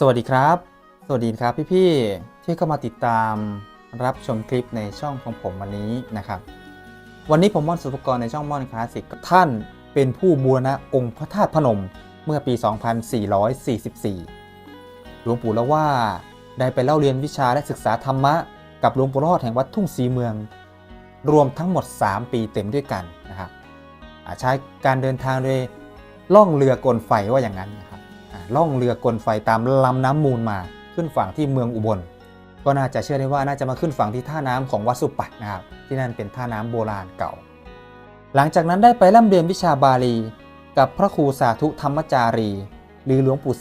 สวัสดีครับ สวัสดีครับพี่ๆที่เข้ามาติดตามรับชมคลิปในช่องของผมวันนี้นะครับ วันนี้ผมม่อนสุภกรในช่องม่อนคลาสสิกท่านเป็นผู้บูรณะองค์พระธาตุพนมเมื่อปี 2444 หลวงปู่ละว่าได้ไปเล่าเรียนวิชาและศึกษาธรรมะ กับหลวงปู่รอดแห่งวัดทุ่งศรีเมือง รวมทั้งหมด 3 ปีเต็มด้วยกันนะครับใช้การเดินทางโดยล่องเรือกลไฟว่าอย่างนั้นนะครับ ล่องเรือกลไฟตามลำน้ำมูลมาขึ้นฝั่งที่เมืองอุบล ก็น่าจะเชื่อได้ว่าน่าจะมาขึ้นฝั่งที่ท่าน้ำของวัดสุปัตนะครับที่นั่นเป็นท่าน้ำโบราณเก่า หลังจากนั้นได้ไปร่ำเรียนวิชาบาลี กับพระครูสาธุธรรมจารี หรือหลวงปู่